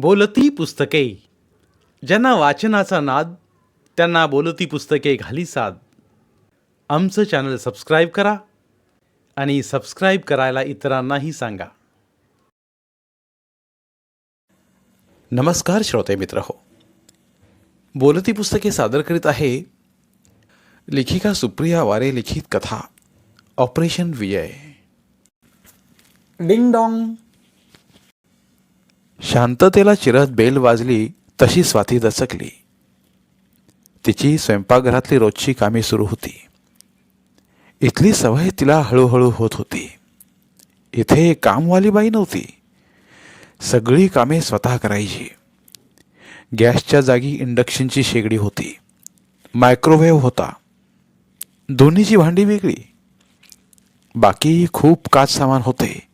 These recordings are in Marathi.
बोलती पुस्तके. ज्यांना वाचनाचा नाद त्यांना बोलती पुस्तके घाली साद. आमचं चॅनल सबस्क्राईब करा आणि सबस्क्राईब करायला इतरांनाही सांगा. नमस्कार श्रोते मित्र हो. बोलती पुस्तके सादर करीत आहे लेखिका सुप्रिया वारे लिखित कथा ऑपरेशन विजय. Ding dong. शांततेला चिरत बेल वाजली तशी स्वाती दचकली. तिची स्वयंपाकघरातली रोजची कामे सुरू होती. इथली सवय तिला हळूहळू होत होती. इथे कामवाली बाई नव्हती. सगळी कामे स्वतः करायची. गॅसच्या जागी इंडक्शनची शेगडी होती. मायक्रोवेव्ह होता. दोन्हीची भांडी वेगळी. बाकी खूप काच सामान होते.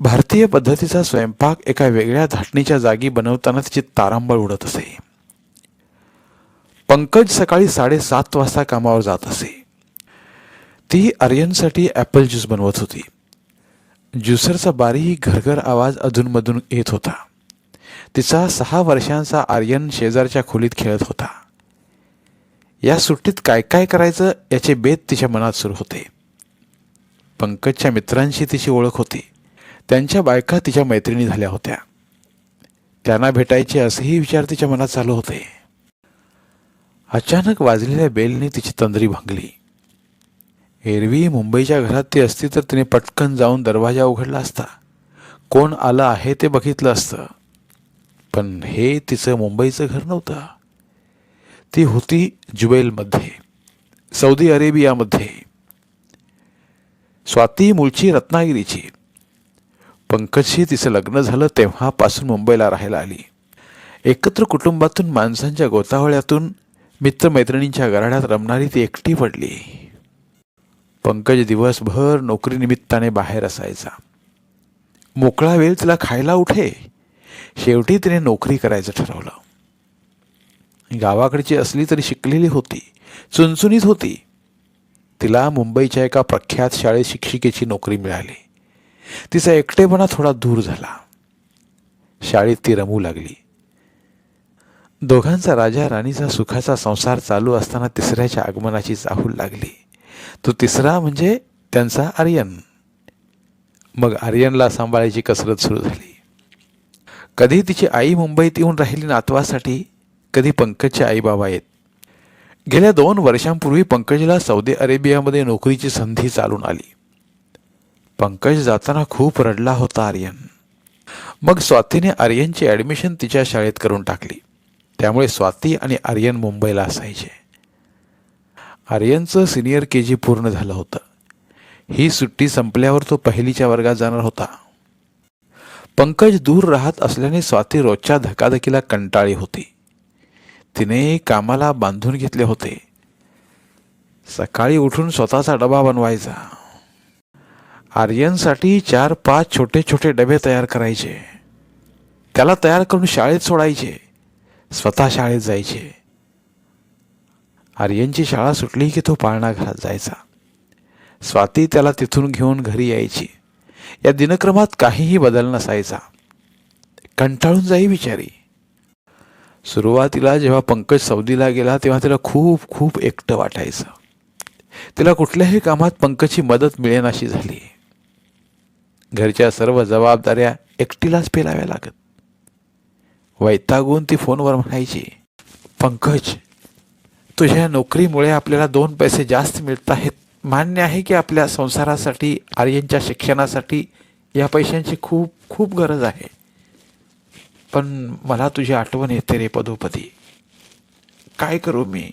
भारतीय पद्धतीचा स्वयंपाक एका वेगळ्या धाटणीच्या जागी बनवताना तिची तारांबळ उडत असे. पंकज सकाळी साडेसात वाजता कामावर जात असे. ती आर्यनसाठी ॲपल ज्यूस बनवत होती. ज्युसरचा बारीही घरघर आवाज अधूनमधून येत होता. तिचा सहा वर्षांचा आर्यन शेजारच्या खोलीत खेळत होता. या सुट्टीत काय काय करायचं याचे बेत तिच्या मनात सुरू होते. पंकजच्या मित्रांशी तिची ओळख होती. त्यांच्या बायका तिच्या मैत्रिणी झाल्या होत्या. त्यांना भेटायचे असेही विचार तिच्या मनात चालू होते. अचानक वाजलेल्या बेलने तिची तंद्री भांगली. एरवी मुंबईच्या घरात ती असती तर तिने पटकन जाऊन दरवाजा उघडला असता. कोण आलं आहे ते बघितलं असतं. पण हे तिचं मुंबईचं घर नव्हतं. ती होती जुबेलमध्ये सौदी अरेबियामध्ये. स्वाती मूळची रत्नागिरीची. पंकजशी तिचं लग्न झालं तेव्हापासून मुंबईला राहायला आली. एकत्र कुटुंबातून माणसांच्या गोतावळ्यातून मित्रमैत्रिणींच्या गराड्यात रमणारी ती एकटी पडली. पंकज दिवसभर नोकरीनिमित्ताने बाहेर असायचा. मोकळा वेळ तिला खायला उठे. शेवटी तिने नोकरी करायचं ठरवलं. गावाकडची असली तरी शिकलेली होती. चुनचुनीत होती. तिला मुंबईच्या एका प्रख्यात शाळेत शिक्षिकेची नोकरी मिळाली. तिचा एकटेपणा थोडा दूर झाला. शाळेत ती रमू लागली. दोघांचा राजा राणीचा सुखाचा संसार चालू असताना तिसऱ्याच्या आगमनाची चाहूल लागली. तो तिसरा म्हणजे त्यांचा आर्यन. मग आर्यनला सांभाळायची कसरत सुरू झाली. कधी तिची आई मुंबईत येऊन राहिली नातवासाठी कधी पंकजचे आई बाबा येत. गेल्या दोन वर्षांपूर्वी पंकजला सौदी अरेबियामध्ये नोकरीची संधी चालून आली. पंकज जाताना खूप रडला होता आर्यन. मग स्वातीने आर्यनची ॲडमिशन तिच्या शाळेत करून टाकली. त्यामुळे स्वाती आणि आर्यन मुंबईला असायचे. आर्यनचं सिनियर के जी पूर्ण झालं होतं. ही सुट्टी संपल्यावर तो पहिलीच्या वर्गात जाणार होता. पंकज दूर राहत असल्याने स्वाती रोजच्या धकाधकीला कंटाळी होती. तिने कामाला बांधून घेतले होते. सकाळी उठून स्वतःचा डबा बनवायचा. आर्यनसाठी चार पाच छोटे छोटे डबे तयार करायचे. त्याला तयार करून शाळेत सोडायचे. स्वतः शाळेत जायचे. आर्यनची शाळा सुटली की तो पाळणा घरात जायचा. स्वाती त्याला तिथून घेऊन घरी यायची. या दिनक्रमात काहीही बदल नसायचा. कंटाळून जाई बिचारी. सुरुवातीला जेव्हा पंकज सौदीला गेला तेव्हा तिला खूप खूप एकटं वाटायचं. तिला कुठल्याही कामात पंकजची मदत मिळेनाशी झाली. घरच्या सर्व जबाबदाऱ्या एकटीलाच पेलाव्या लागत. वैतागून ती फोनवर म्हणायची पंकज तुझ्या नोकरीमुळे आपल्याला दोन पैसे जास्त मिळत आहेत. मान्य आहे की आपल्या संसारासाठी आर्यनच्या शिक्षणासाठी या पैशांची खूप खूप गरज आहे. पण मला तुझी आठवण येते रे पदोपदी. काय करू मी?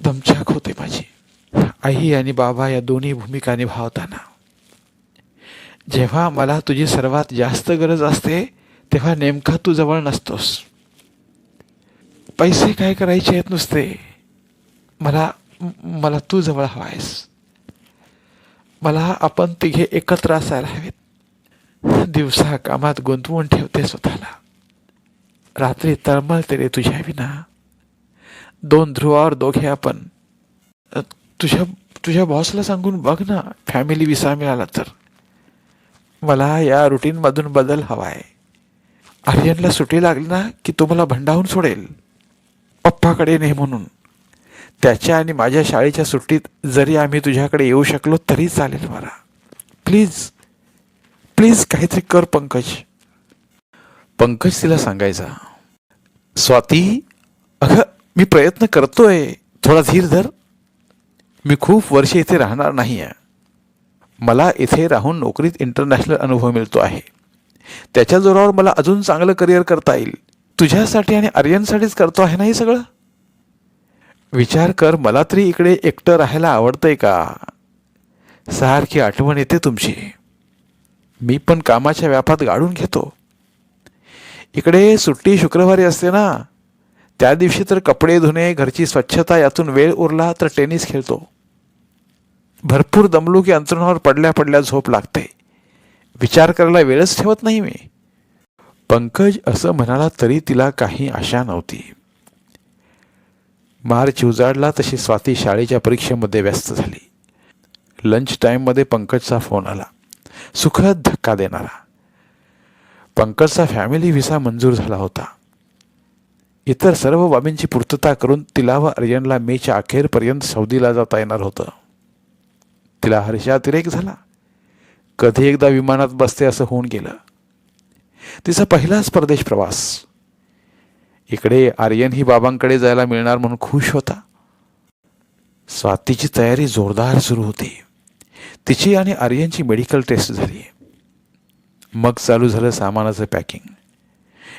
दमछाक होते माझी. आई आणि बाबा या दोन्ही भूमिका निभावताना जेव्हा मला तुझी सर्वात जास्त गरज असते तेव्हा नेमका तू जवळ नसतोस. पैसे काय करायचे आहेत नुसते? मला मला तू जवळ हवा आहेस मला आपण तिघे एकत्र असायला हवेत. दिवसा कामात गुंतवून ठेवते स्वतःला. रात्री तळमळते रे तुझ्या विना. दोन ध्रुवावर दोघे आपण. तुझ्या तुझ्या बॉसला सांगून बघ ना फॅमिली विसा मिळाला तर. मला या रुटीनमधून बदल हवा आहे आर्यनला सुटी लागली ना की तो मला भंडावून सोडेल. पप्पाकडे नाही म्हणून. त्याच्या आणि माझ्या शाळेच्या सुट्टीत जरी आम्ही तुझ्याकडे येऊ शकलो तरी चालेल मला. प्लीज प्लीज काहीतरी कर पंकज. पंकज तिला सांगायचा स्वाती अगं मी प्रयत्न करतोय. थोडा धीर धर. मी खूप वर्षे इथे राहणार नाही आहे मला इथे राहून नोकरीत इंटरनॅशनल अनुभव मिळतो आहे. त्याच्या जोरावर मला अजून चांगलं करिअर करता येईल. तुझ्यासाठी आणि आर्यनसाठीच करतो आहे ना हे सगळं? विचार कर मला तरी इकडे एकटं राहायला आवडतंय का? सारखी आठवण येते तुमची. मी पण कामाच्या व्यापात गाडून घेतो. इकडे सुट्टी शुक्रवारी असते ना? त्या दिवशी तर कपडे धुणे घरची स्वच्छता यातून वेळ उरला तर टेनिस खेळतो. भरपूर दमलो की अंतरुणावर पडल्या पडल्या झोप लागते. विचार करायला वेळच ठेवत नाही मी. पंकज असं म्हणाला तरी तिला काही आशा नव्हती. मार्च उजाडला तशी स्वाती शाळेच्या परीक्षेमध्ये व्यस्त झाली. लंच टाईममध्ये पंकजचा फोन आला. सुखद धक्का देणारा. पंकजचा फॅमिली व्हिसा मंजूर झाला होता. इतर सर्व बाबींची पूर्तता करून तिला व अर्जनला मेच्या अखेरपर्यंत सौदीला जाता येणार होतं. तिला हर्षातिरेक झाला. कधी एकदा विमानात बसते असं होऊन गेलं. तिचा पहिलाच परदेश प्रवास. इकडे आर्यन ही बाबांकडे जायला मिळणार म्हणून खुश होता. स्वातीची तयारी जोरदार सुरू होती. तिची आणि आर्यनची मेडिकल टेस्ट झाली. मग चालू झालं सामानाचं पॅकिंग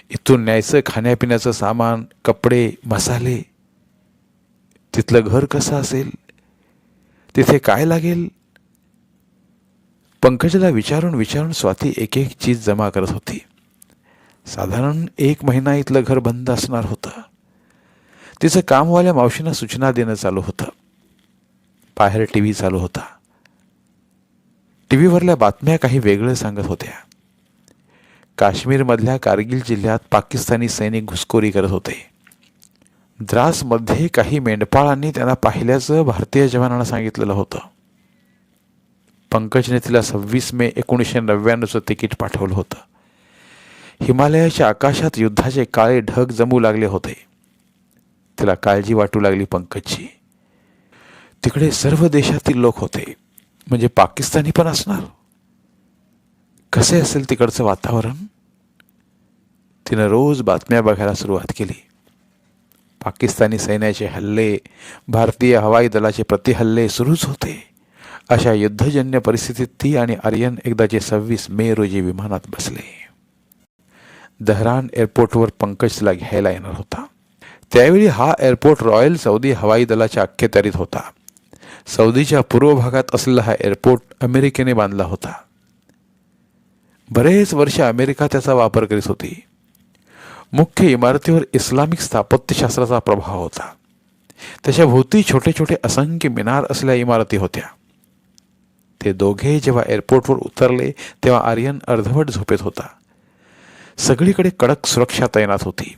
इथून न्यायचं खाण्यापिण्याचं सामान कपडे मसाले. तिथलं घर कसं असेल? तिथे काय लागेल? पंकजला विचारून विचारून स्वाती एक एक चीज जमा करत होती. साधारण एक महिना इथलं घर बंद असणार होतं. तिचं कामवाल्या मावशींना सूचना देणं चालू होतं. बाहेर टी व्ही चालू होता. टी व्हीवरल्या बातम्या काही वेगळं सांगत होत्या. काश्मीरमधल्या कारगिल जिल्ह्यात पाकिस्तानी सैनिक घुसखोरी करत होते. द्रासमध्ये काही मेंढपाळांनी त्यांना पाहिल्याचं भारतीय जवानांना सांगितलेलं होतं. पंकजने तिला सव्वीस मे एकोणीसशे नव्याण्णवचं तिकीट पाठवलं होतं. हिमालयाच्या आकाशात युद्धाचे काळे ढग जमू लागले होते. तिला काळजी वाटू लागली पंकजची. तिकडे सर्व देशातील लोक होते. म्हणजे पाकिस्तानी पण असणार. कसे असेल तिकडचं वातावरण? तिनं रोज बातम्या बघायला सुरुवात केली. पाकिस्तानी सैन्याचे हल्ले भारतीय हवाई दलाचे प्रतिहल्ले सुरूच होते. अशा युद्धजन्य परिस्थितीत ती आणि आर्यन एकदाचे सव्वीस मे रोजी विमानात बसले. दहरान एअरपोर्टवर पंकजला घ्यायला येणार होता. त्यावेळी हा एअरपोर्ट रॉयल सौदी हवाई दलाच्या अख्खेत्यारीत होता. सौदीच्या पूर्व भागात असलेला हा एअरपोर्ट अमेरिकेने बांधला होता. बरेच वर्ष अमेरिका त्याचा वापर करीत होती. मुख्य इमारतीवर इस्लामिक स्थापत्यशास्त्राचा प्रभाव होता. त्याच्या भोवती छोटे छोटे असंख्य मिनार असलेल्या इमारती होत्या. ते दोघे जेव्हा एअरपोर्टवर उतरले तेव्हा आर्यन अर्धवट झोपेत होता. सगळीकडे कडक सुरक्षा तैनात होती.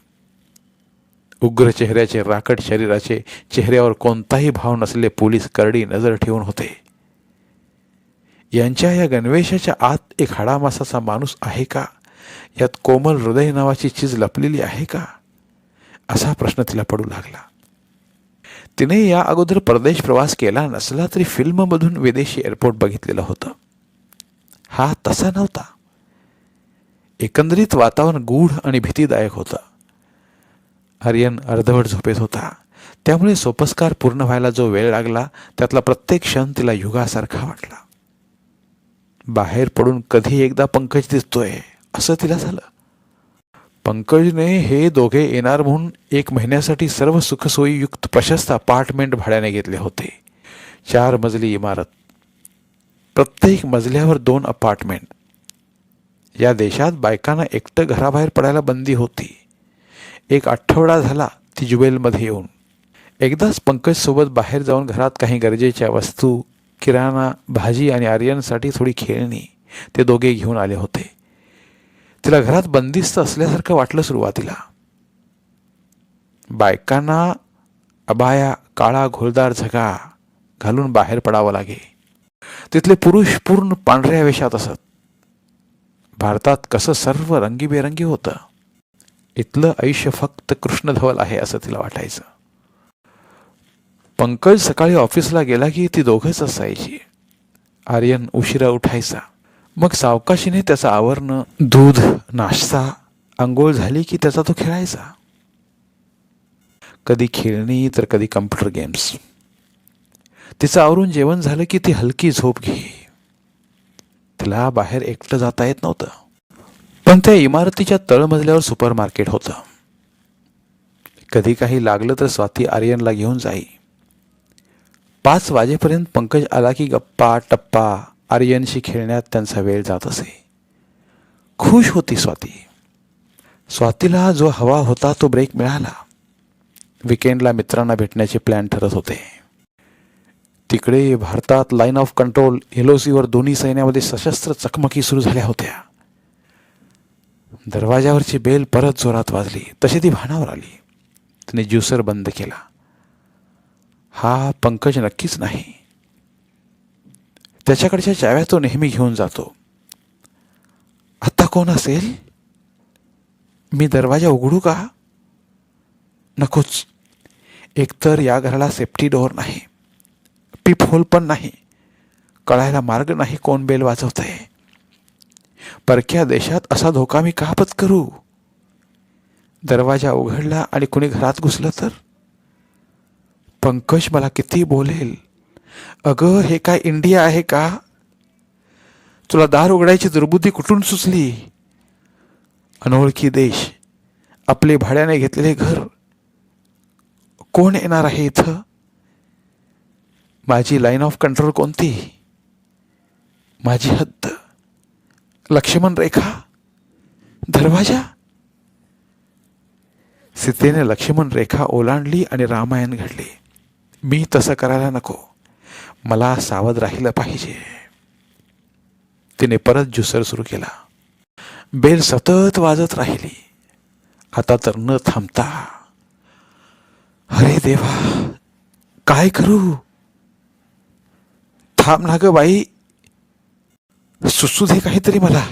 उग्र चेहऱ्याचे राकट शरीराचे चेहऱ्यावर कोणताही भाव नसलेले पोलीस करडी नजर ठेवून होते. यांच्या या गणवेशाच्या आत एक हाडामासाचा माणूस आहे का? यात कोमल हृदय नावाची चीज लपलेली आहे का? असा प्रश्न तिला पडू लागला. तिने या अगोदर परदेश प्रवास केला नसला तरी फिल्ममधून विदेशी एअरपोर्ट बघितलेलं होतं. हा तसा नव्हता. एकंदरीत वातावरण गूढ आणि भीतीदायक होतं. आर्यन अर्धवट झोपेत होता. त्यामुळे सोपस्कार पूर्ण व्हायला जो वेळ लागला त्यातला प्रत्येक क्षण तिला युगासारखा वाटला. बाहेर पडून कधी एकदा पंकज दिसतोय? असं तिला झालं. पंकजने हे दोघे येणार म्हणून एक महिन्यासाठी सर्व सुखसोयीयुक्त प्रशस्त अपार्टमेंट भाड्याने घेतले होते. चार मजली इमारत. प्रत्येक मजल्यावर दोन अपार्टमेंट. या देशात बायकांना एकटं घराबाहेर पडायला बंदी होती. एक आठवडा झाला ती जुबेलमध्ये येऊन. एकदाच पंकजसोबत बाहेर जाऊन घरात काही गरजेच्या वस्तू किराणा भाजी आणि आर्यनसाठी थोडी खेळणी ते दोघे घेऊन आले होते. तिला घरात बंदिस्त असल्यासारखं वाटलं सुरुवातीला. बायकांना अबाया काळा घोलदार झगा घालून बाहेर पडावं लागे. तिथले पुरुष पूर्ण पांढऱ्या वेशात असत. भारतात कसं सर्व रंगीबेरंगी होतं. इथलं आयुष्य फक्त कृष्णधवल आहे असं तिला वाटायचं. पंकज सकाळी ऑफिसला गेला की ती दोघंच असायची. आर्यन उशिरा उठायचा. मग सावकाशीने त्याचं आवरणं दूध नाश्ता आंघोळ झाली की त्याचा तो खेळायचा. कधी खेळणी तर कधी कम्प्युटर गेम्स तिचं आवरून जेवण झालं की ती हलकी झोप घे. तिला बाहेर एकटं जाता येत नव्हतं. पण त्या इमारतीच्या तळमजल्यावर सुपर मार्केट होतं. कधी काही लागलं तर स्वाती आर्यनला घेऊन जाई. पाच वाजेपर्यंत पंकज आला की गप्पा टप्पा आर्यनशी खेळण्यात त्यांचा वेळ जात असे. खुश होती स्वाती. स्वातीला जो हवा होता तो ब्रेक मिळाला. विकेंडला मित्रांना भेटण्याचे प्लॅन ठरत होते. तिकडे भारतात लाईन ऑफ कंट्रोल एलओसीवर दोन्ही सैन्यामध्ये सशस्त्र चकमकी सुरू झाल्या होत्या. दरवाजावरची बेल परत जोरात वाजली. तशी ती भानावर आली. तिने ज्युसर बंद केला. हा पंकज नक्कीच नाही. त्याच्याकडच्या चाव्या तो नेहमी घेऊन जातो. आत्ता कोण असेल? मी दरवाजा उघडू का? नकोच. एकतर या घराला सेफ्टी डोअर नाही. पीप होल पण नाही. कळायला मार्ग नाही कोण बेल वाजवत आहे परक्या देशात असा धोका मी का करू? दरवाजा उघडला आणि कुणी घरात घुसलं तर? पंकज मला किती बोलेल? अगं हे काय इंडिया आहे का? तुला दार उघडायची दुर्बुद्धी कुठून सुचली? अनोळखी देश आपले भाड्याने घेतलेले घर कोण येणार आहे इथं? माझी लाईन ऑफ कंट्रोल कोणती? माझी हद्द? लक्ष्मण रेखा? दरवाजा? सीतेने लक्ष्मण रेखा ओलांडली आणि रामायण घडले. मी तसं करायला नको. मला सावध राहिलं पाहिजे. तिने परत जुसर सुरू केला. बेल सतत वाजत राहिली. आता तर न थांबता अरे देवा काय करू? थांब ना ग बाई. सुसू दे काहीतरी मला.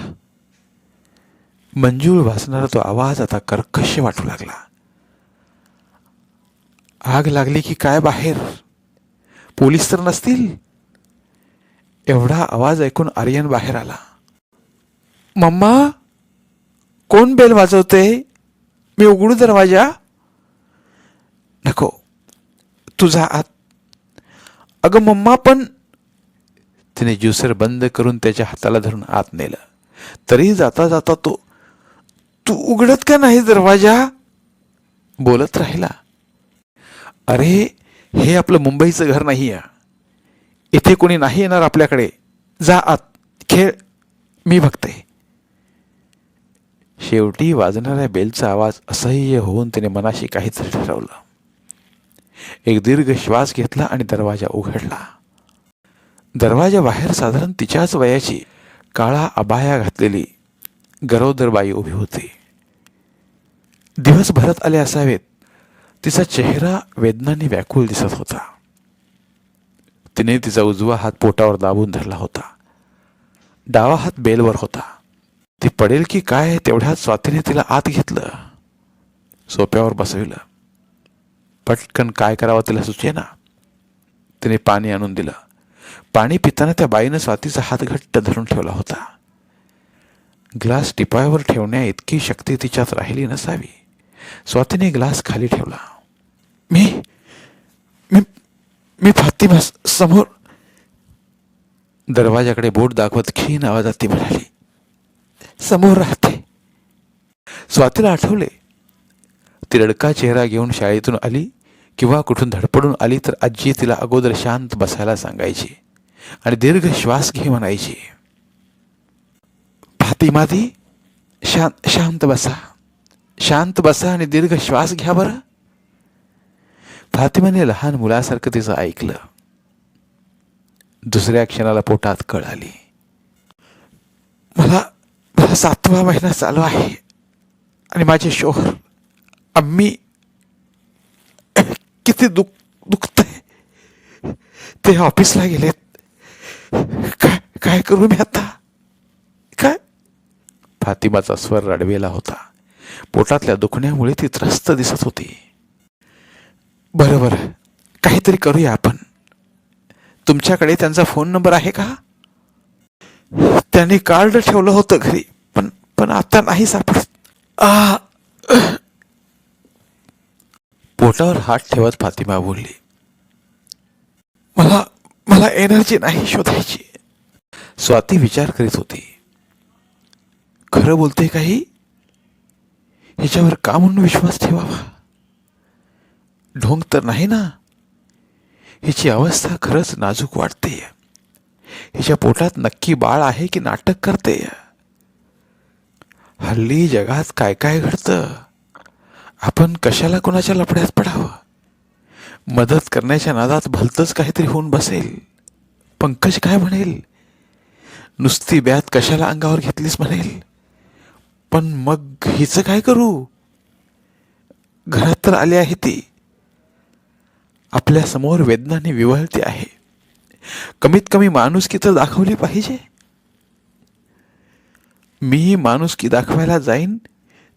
मंजूळ वाचणारा तो आवाज आता कर्कश वाटू लागला. आग लागली की काय बाहेर? पोलीस तर नसतील. एवढा आवाज ऐकून आर्यन बाहेर आला. मम्मा कोण बेल वाजवते? मी उघडू दरवाजा. नको तुझा आत. अगं मम्मा पण तिने ज्युसर बंद करून त्याच्या हाताला धरून आत नेलं. तरी जाता जाता तो तू उघडत का नाही दरवाजा? बोलत राहिला. अरे हे आपलं मुंबईचं घर नाही आहे. इथे कोणी नाही येणार आपल्याकडे. जा आत खेळ. मी बघते. शेवटी वाजणाऱ्या बेलचा आवाज असह्य होऊन तिने मनाशी काहीतरी ठरवलं. एक दीर्घ श्वास घेतला आणि दरवाजा उघडला. दरवाजा बाहेर साधारण तिच्याच वयाची काळा अबाया घातलेली गरोदर बाई उभी होती. दिवस भरत आले असावेत. तिचा चेहरा वेदनाने व्याकुळ दिसत होता. तिने तिचा उजवा हात पोटावर दाबून धरला होता. डावा हात बेलवर होता. ती पडेल की काय तेवढ्यात स्वातीने तिला आत घेतलं. सोप्यावर बसविलं. पटकन काय करावं तिला सुचेना. तिने पाणी आणून दिलं. पाणी पिताना त्या बाईनं स्वातीचा हात घट्ट धरून ठेवला होता. ग्लास टिपायावर ठेवण्या इतकी शक्ती तिच्यात राहिली नसावी. स्वातीने ग्लास खाली ठेवला. मी मी मी फातिमा समोर दरवाजाकडे बोट दाखवत खीन आवाजात ती म्हणाली समोर राहते. स्वातीला आठवले ती रडका चेहरा घेऊन शाळेतून आली किंवा कुठून धडपडून आली तर आजी तिला अगोदर शांत बसायला सांगायची आणि दीर्घ श्वास घे म्हणायची. फातिमादी शांत शांत बसा शांत बसा आणि दीर्घ श्वास घ्या बरं. फातिमाने लहान मुलासारखं तिचं ऐकलं. दुसऱ्या क्षणाला पोटात कळ आली. मला मला सातवा महिना चालू आहे. आणि माझे शोहर आम्ही किती दुख दुखतंय. ते ऑफिसला गेलेत. काय काय करू मी आता? काय? फातिमाचा स्वर रडवेला होता. पोटातल्या दुखण्यामुळे ती त्रस्त दिसत होती. बरं बरं काहीतरी करूया आपण. तुमच्याकडे त्यांचा फोन नंबर आहे का? त्याने कार्ड ठेवलं होतं घरी पण पण आता नाही सापडत. पोटावर हात ठेवत फातिमा बोलली. मला मला एनर्जी नाही शोधायची. स्वाती विचार करीत होती. खरं बोलते काही? ह्याच्यावर का म्हणून विश्वास ठेवावा? ढोंग तर नाही ना? हिची अवस्था खरंच नाजूक वाटते हिच्या पोटात नक्की बाळ आहे की नाटक करते हल्ली जगात काय काय घडतं? आपण कशाला कोणाच्या लपड्यात पडावं? मदत करण्याच्या नादात भलतंच काहीतरी होऊन बसेल. पंकज काय म्हणेल? नुसती ब्यात कशाला अंगावर घेतलीस म्हणेल? पण मग हिचं काय करू? घरात तर आली आहे ती. आपल्यासमोर वेदनाने विवळते आहे. कमीत कमी माणुसकी तर दाखवली पाहिजे. मी माणुसकी दाखवायला जाईन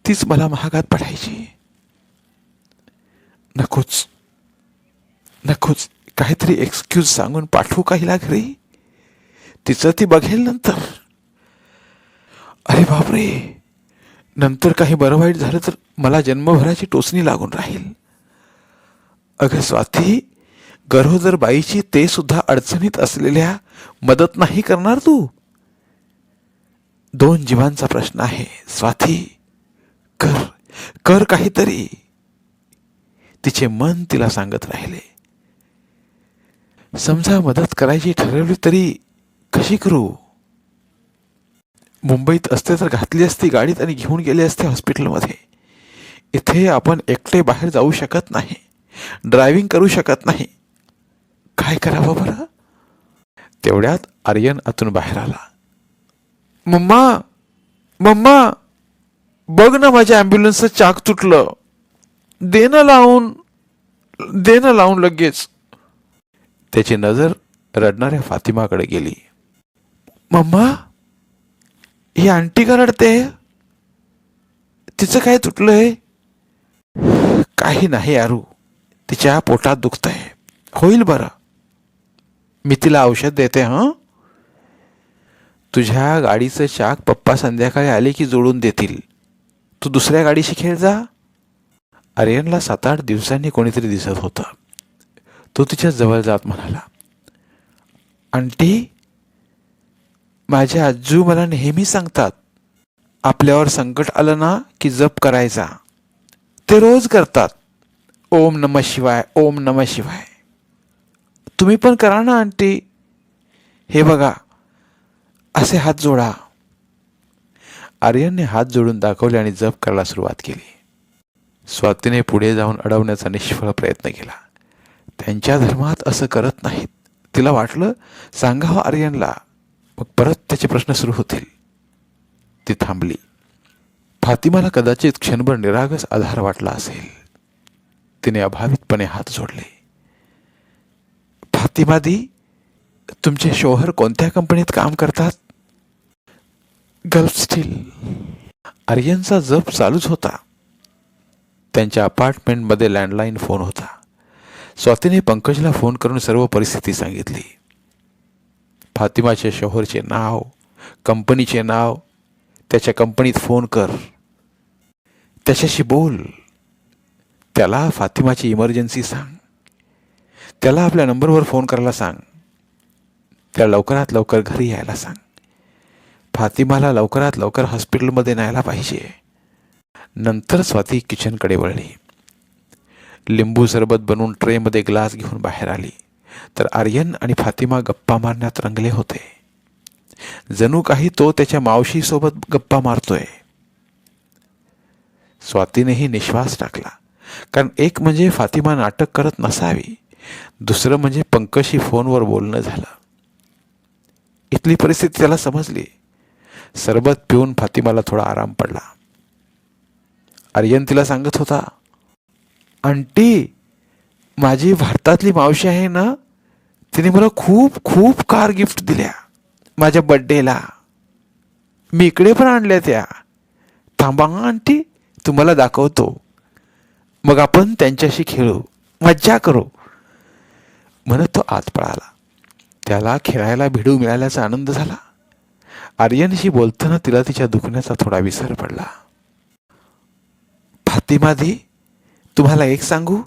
तीच मला महागात पडायची. नकोच. नकोच. काहीतरी एक्सक्यूज सांगून पाठवू का हिला घरी? तिचं ती बघेल नंतर. अरे बापरे! नंतर काही बरं वाईट झालं तर मला जन्मभराची टोचणी लागून राहील. अगं स्वाती गरोदर बाईची ते सुद्धा अडचणीत असलेल्या मदत नाही करणार तू? दोन जीवांचा प्रश्न आहे स्वाती. कर कर काहीतरी. तिचे मन तिला सांगत राहिले. समजा मदत करायची ठरवली तरी कशी करू? मुंबईत असते तर घातली असती गाडीत आणि घेऊन गेले असते हॉस्पिटलमध्ये. इथे आपण एकटे बाहेर जाऊ शकत नाही. ड्रायव्हिंग करू शकत नाही. काय करावं बरं? तेवढ्यात आर्यन आतून बाहेर आला. मम्मा मम्मा बघ ना माझ्या ॲम्ब्युलन्सचं चाक तुटलं. देणं लावून देणं लावून लगेच. त्याची नजर रडणाऱ्या फातिमाकडे गेली. मम्मा ही आंटी का रडते? तिचं काय तुटलंय? काही नाही आरू. तिच्या पोटात दुखतंय. होईल बरं. मी तिला औषध देते हं? तुझ्या गाडीचं चाक पप्पा संध्याकाळी आले की जोडून देतील. तू दुसऱ्या गाडीशी खेळ जा. आर्यनला सात आठ दिवसांनी कोणीतरी दिसत होतं. तो तिच्या जवळ जात म्हणाला आंटी माझे आजू मला नेहमी सांगतात आपल्यावर संकट आलं ना की जप करायचा. ते रोज करतात. ओम नम शिवाय ओम नम शिवाय. तुम्ही पण करा ना आंटी. हे बघा असे हात जोडा. आर्यनने हात जोडून दाखवले आणि जप करायला सुरुवात केली. स्वातीने पुढे जाऊन अडवण्याचा निष्फळ प्रयत्न केला. त्यांच्या धर्मात असं करत नाहीत. तिला वाटलं सांगावं आर्यनला. मग परत त्याचे प्रश्न सुरू होतील. ती थांबली. फातिमाला कदाचित क्षणभर निरागस आधार वाटला असेल. तिने अभावितपणे हात जोडले. फातिमादी तुमचे शोहर कोणत्या कंपनीत काम करतात? Gulf steel. आर्यनचा जप चालूच होता. त्यांच्या अपार्टमेंटमध्ये लँडलाईन फोन होता. स्वातीने पंकजला फोन करून सर्व परिस्थिती सांगितली. फातिमाचे शोहरचे नाव कंपनीचे नाव त्याच्या कंपनीत फोन कर. त्याच्याशी बोल. त्याला फातिमाची इमर्जन्सी सांग. त्याला आपल्या नंबरवर फोन करायला सांग. त्या लवकरात लवकर घरी यायला सांग. फातिमाला लवकरात लवकर हॉस्पिटलमध्ये न्यायला पाहिजे. नंतर स्वाती किचनकडे वळली. लिंबू सरबत बनवून ट्रेमध्ये ग्लास घेऊन बाहेर आली. तर आर्यन आणि फातिमा गप्पा मारण्यात रंगले होते. जणू काही तो त्याच्या मावशीसोबत गप्पा मारतोय. स्वातीनेही निश्वास टाकला. कारण एक म्हणजे फातिमा नाटक करत नसावी. दुसरं म्हणजे पंकशी फोनवर बोलणं झालं. इथली परिस्थिती त्याला समजली. सरबत पिऊन फातिमाला थोडा आराम पडला. आर्यन तिला सांगत होता आंटी माझी भारतातली मावशी आहे ना तिने मला खूप खूप कार गिफ्ट दिल्या. माझ्या बड्डेला. मी इकडे पण आणल्या त्या. थांबा आंटी तुम्हाला दाखवतो. मग आपण त्यांच्याशी खेळू मज्जा करू. म्हणत तो आत पळाला. त्याला खेळायला भिडू मिळाल्याचा आनंद झाला. आर्यनशी बोलताना तिला तिच्या दुखण्याचा थोडा विसर पडला. फातिमा तुम्हाला एक सांगू?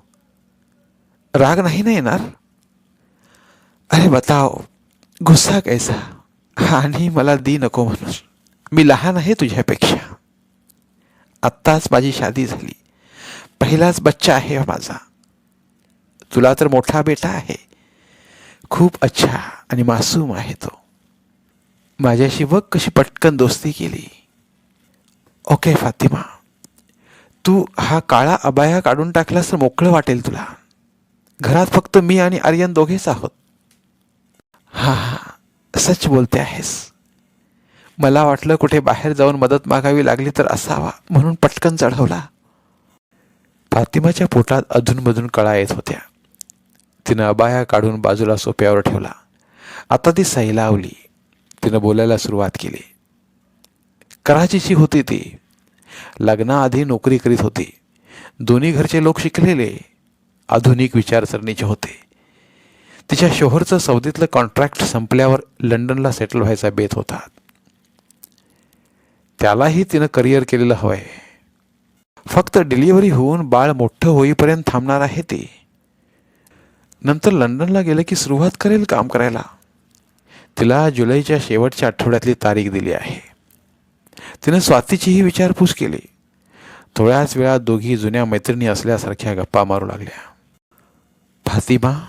राग नाही ना येणार? अरे बताओ गुस्सा कैसा? आणि मला दी नको म्हणून. मी लहान आहे तुझ्यापेक्षा. आत्ताच माझी शादी झाली. पहिलाच बच्चा आहे माझा. तुला तर मोठा बेटा आहे. खूप अच्छा आणि मासूम आहे तो. माझ्याशी बघ कशी पटकन दोस्ती केली. ओके फातिमा. तू हा काळा अबाया काढून टाकलास तर मोकळं वाटेल तुला. घरात फक्त मी आणि आर्यन दोघेच आहोत. हा हां सच बोलते आहेस. मला वाटलं कुठे बाहेर जाऊन मदत मागावी लागली तर असावा म्हणून पटकन चढवला. फातिमाच्या पोटात अधूनमधून कळा येत होत्या. तिनं अबाया काढून बाजूला सोप्यावर ठेवला. आता ती सैलावली तिनं बोलायला सुरुवात केली. कराचीची होती ती. लग्नाआधी नोकरी करीत होती. दोन्ही घरचे लोक शिकलेले. आधुनिक विचारसरणीचे होते. तिच्या शोहरचं सौदीतलं कॉन्ट्रॅक्ट संपल्यावर लंडनला सेटल व्हायचा बेत होता. त्यालाही तिनं करिअर केलेलं हवंय. फक्त डिलिव्हरी होऊन बाळ मोठं होईपर्यंत थांबणार आहे ते. नंतर लंडनला गेलं की सुरुवात करेल काम करायला. तिला जुलैच्या शेवटच्या आठवड्यातली तारीख दिली आहे. तिनं स्वातीचीही विचारपूस केली. थोड्याच वेळात दोघी जुन्या मैत्रिणी असल्यासारख्या गप्पा मारू लागल्या. फातिमा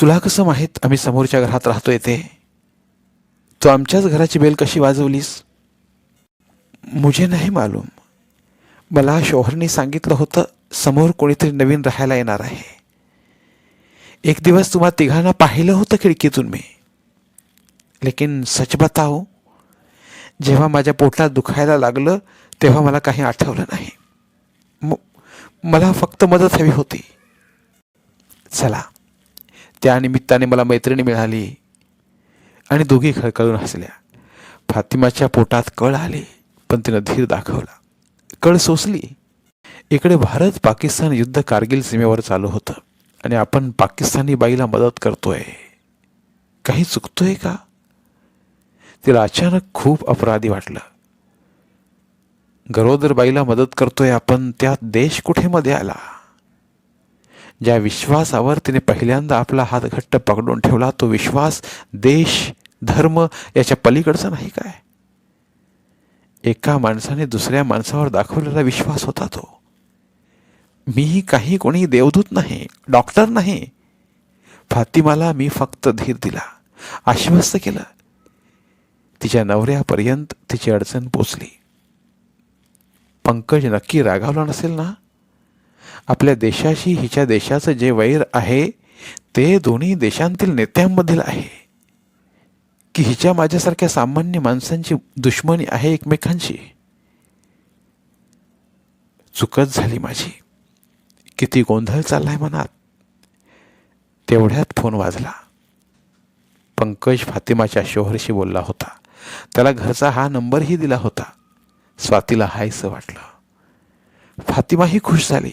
तुला कसं माहीत आम्ही समोरच्या घरात राहतो ते? तू आमच्याच घराची बेल कशी वाजवलीस? मुझे नाही मालूम. मला शोहरने सांगितलं होतं समोर कोणीतरी नवीन राहायला येणार आहे. एक दिवस तुम्हा तिघांना पाहिलं होतं खिडकीतून मी. लेकिन सच बताओ जेव्हा माझ्या पोटात दुखायला लागलं तेव्हा मला काही आठवलं नाही. म- मला फक्त मदत हवी होती. चला त्या निमित्ताने मला मैत्रिणी मिळाली आणि दोघी खळखळून हसल्या. फातिमाच्या पोटात कळ आली पण तिनं धीर दाखवला. कळ सोसली. इकडे भारत पाकिस्तान युद्ध कारगिल सीमेवर चालू होतं. आणि आपण पाकिस्तानी बाईला मदत करतोय. काही चुकतोय का? तिला अचानक खूप अपराधी वाटलं. गरोदर बाईला मदत करतोय आपण त्यात देश कुठे मध्ये आला? ज्या विश्वासावर तिने पहिल्यांदा आपला हात घट्ट पकडून ठेवला तो विश्वास देश धर्म याच्या पलीकडचा नाही काय? एका माणसाने दुसऱ्या माणसावर दाखवलेला विश्वास होता तो. मी काही कोणी देवदूत नाही डॉक्टर नाही. फातिमाला मी फक्त धीर दिला आश्वस्त केलं. तिच्या नवऱ्यापर्यंत तिची अडचण पोचली. पंकज नक्की रागावला नसेल ना? आपल्या देशाशी हिच्या देशाचं जे वैर आहे ते दोन्ही देशांतील नेत्यांमधील आहे. की हिच्या माझ्यासारख्या सामान्य माणसांची दुश्मनी आहे एकमेकांशी चुकत झाली माझी. किती गोंधळ चाललाय मनात. तेवढ्यात फोन वाजला. पंकज फातिमाच्या शोहरशी बोलला होता. त्याला घरचा हा नंबरही दिला होता. स्वातीला हायसं वाटलं. फातिमाही खुश झाली.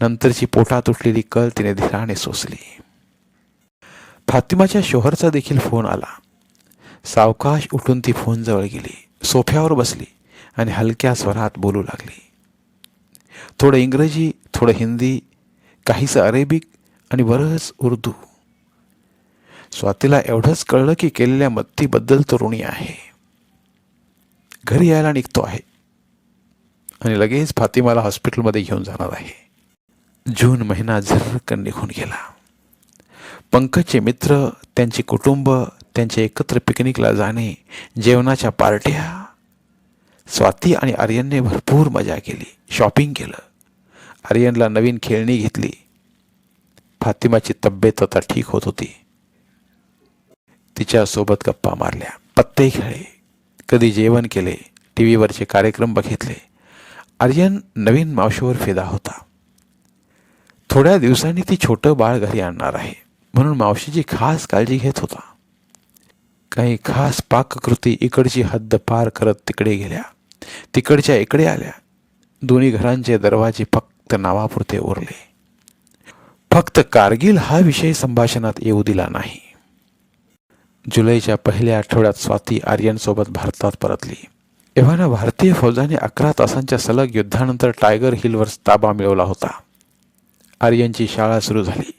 नंतरची पोटात उठलेली कल तिने धीराने सोसली. फातिमाच्या शोहरचा देखील फोन आला. सावकाश उठून ती फोन जवळ गेली. सोफ्यावर बसली आणि हलक्या स्वरात बोलू लागली. थोडं इंग्रजी थोडं हिंदी काहीसं अरेबिक आणि बरंच उर्दू. स्वातीला एवढंच कळलं की केलेल्या मत्तीबद्दल तो ऋणी आहे. घरी यायला निघतो आहे. आणि लगेच फातिमाला हॉस्पिटलमध्ये घेऊन जाणार आहे. जून महिना झर्रकन निघून गेला. पंकजचे मित्र त्यांचे कुटुंब त्यांचे एकत्र पिकनिकला जाणे जेवणाच्या पार्ट्या. स्वाती आणि आर्यनने भरपूर मजा केली शॉपिंग केलं. आर्यनला नवीन खेळणी घेतली. फातिमाची तब्येत आता ठीक होत होती. तिच्यासोबत गप्पा मारल्या पत्ते खेळले. कधी जेवण केले टी व्हीवरचे कार्यक्रम बघितले. आर्यन नवीन मावशीवर फिदा होता. थोड्या दिवसांनी ती छोटं बाळ घरी आणणार आहे. म्हणून मावशीची खास काळजी घेत होता. काही खास पाककृती इकडची हद्द पार करत तिकडे गेल्या. तिकडच्या इकडे आल्या. दोन्ही घरांचे दरवाजे फक्त नावापुरते उरले. फक्त कारगिल हा विषय संभाषणात येऊ दिला नाही. जुलैच्या पहिल्या आठवड्यात स्वाती आर्यनसोबत भारतात परतली. एव्हाना भारतीय फौजाने अकरा तासांच्या सलग युद्धानंतर टायगर हिलवर ताबा मिळवला होता. आर्यनची शाळा सुरू झाली.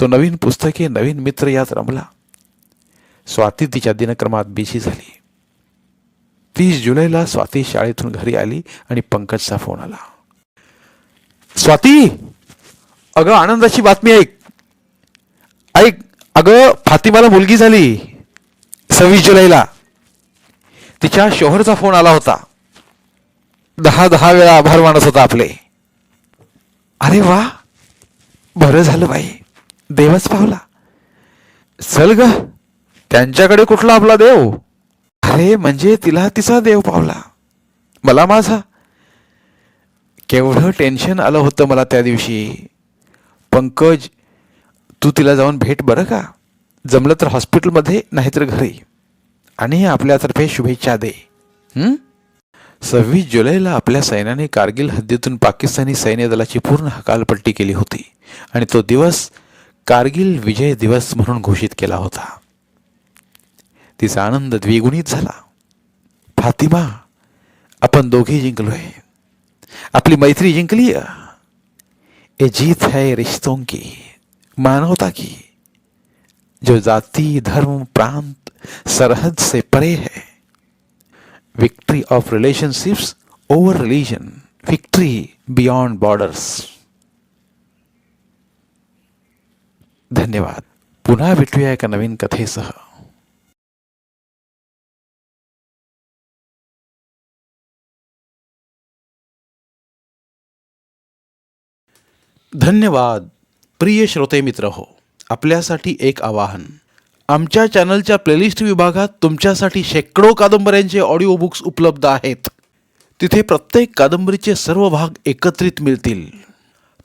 तो नवीन पुस्तके नवीन मित्र यात रमला. स्वाती तिच्या दिनक्रमात बिझी झाली. तीस जुलैला स्वाती शाळेतून घरी आली आणि पंकजचा फोन आला. स्वाती! अगं आनंदाची बातमी ऐक. ऐक अगं फातिमाला मुलगी झाली. सव्वीस जुलैला. तिच्या शोहरचा फोन आला होता. दहा दहा वेळा आभार मानत होता आपले. अरे वा! बरं झालं बाई. देवच पावला. चल ग. त्यांच्याकडे कुठला आपला देव? अरे म्हणजे तिला तिचा देव पावला. मला माझा. केवढं टेन्शन आलं होतं मला त्या दिवशी. पंकज तू तिला जाऊन भेट बरं का? जमलं तर हॉस्पिटलमध्ये नाहीतर घरी. आणि आपल्यातर्फे शुभेच्छा दे. सव्वीस जुलैला आपल्या सैन्याने कारगिल हद्दीतून पाकिस्तानी सैन्य दलाची पूर्ण हकालपट्टी केली होती. आणि तो दिवस कारगिल विजय दिवस म्हणून घोषित केला होता. तिचा आनंद द्विगुणित झाला. फातिमा आपण दोघे जिंकलोय. आपली मैत्री जिंकली. ए जीत है रिश्तों की मानवता की. जो जाति धर्म प्रांत सरहद से परे है. Victory of relationships over religion victory beyond borders धन्यवाद. पुन्हा भेटूया एका नवीन कथेसह. धन्यवाद प्रिय श्रोते मित्र हो आपल्यासाठी एक आवाहन. आमच्या चॅनलच्या प्लेलिस्ट विभागात तुमच्यासाठी शेकडो कादंबऱ्यांचे ऑडिओ बुक्स उपलब्ध आहेत. तिथे प्रत्येक कादंबरीचे सर्व भाग एकत्रित मिळतील.